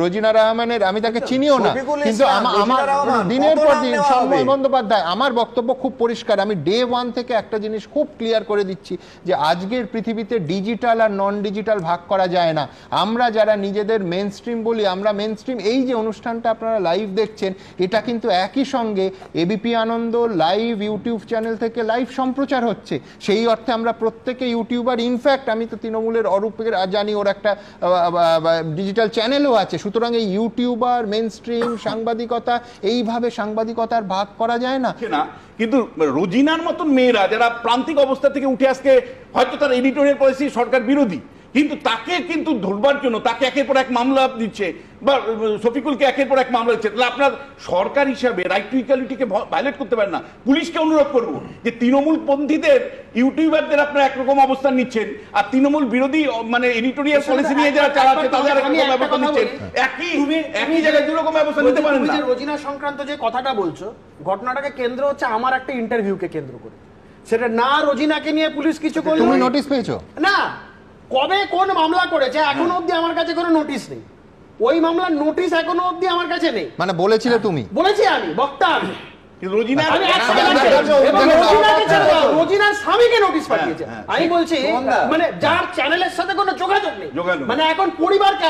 রোজিনা রহমানের আমি তাকে চিনিও না। কিন্তু আমার দিনের পর দিন সন্ময় বন্দ্যোপাধ্যায় আমার বক্তব্য খুব পরিষ্কার। আমি ডে ওয়ান থেকে একটা জিনিস খুব ক্লিয়ার করে দিচ্ছি যে আজকের পৃথিবীতে ডিজিটাল আর নন ডিজিটাল ভাগ করা যায় না। আমরা যারা নিজেদের মেন স্ট্রিম বলি আমরা মেন স্ট্রিম এই যে অনুষ্ঠানটা আপনারা লাইভ দেখছেন এটা কিন্তু একই সঙ্গে ABP Ananda live YouTube channel থেকে লাইভ সম্প্রচার হচ্ছে। সেই অর্থে আমরা প্রত্যেকে ইউটিউবার ইনফ্যাক্ট আমি তো তৃণমূলের অরূপের জানি ওর একটা ডিজিটাল চ্যানেলও আছে। সুতরাং এই ইউটিউবার মেন স্ট্রিম সাংবাদিকতা এইভাবে সাংবাদিকতার ভাগ করা যায় না? কিন্তু রোজিনার মতন মেয়েরা যারা প্রান্তিক অবস্থা থেকে উঠে আজকে হয়তো তার এডিটোরিয়াল পলিসি সরকার বিরোধী কিন্তু তাকে কিন্তু ধরবার জন্য তাকে একের পর এক মামলা দিচ্ছে বা শফিকুলকে একের পর এক মামলা দিচ্ছে তাহলে আপনার সরকার হিসাবে রাইট টু ইকুয়ালিটিকে ভায়োলেট করতে পারেন না। পুলিশকে অনুরোধ করব যে তৃণমূল পন্থীদের ইউটিউবারদের আপনারা একরকম অবস্থান নিচ্ছেন আর তৃণমূল বিরোধী মানে এডিটোরিয়াল পলিসি নিয়ে যারা চালাচ্ছে তাদের ব্যবস্থা নিচ্ছেন। একই একই জায়গায় দুরকম ব্যবস্থা নিতে পারেন না। রোজিনা সংক্রান্ত যে কথাটা বলছো ঘটনাটাকে কেন্দ্র হচ্ছে আমার একটা ইন্টারভিউকে কেন্দ্র করে। সেটা না রোজিনাকে নিয়ে পুলিশ কিছু করল তুমি নোটিশ পেয়েছ? না। কবে কোন মামলা করেছে এখনও অবধি আমার কাছে কোনো নোটিশ নেই। ওই মামলার নোটিশ এখনও অবধি আমার কাছে নেই। মানে বলেছিলে তুমি। বলেছি আমি বক্তা আমি। রোজিনার স্বামীকে নোটিশ পাঠিয়েছে। হ্যাঁ, আমি বলছি মানে যার চ্যানেলের সাথে কোনো যোগাযোগ নেই। যোগাযোগ নেই। মানে এখন পরিবারকে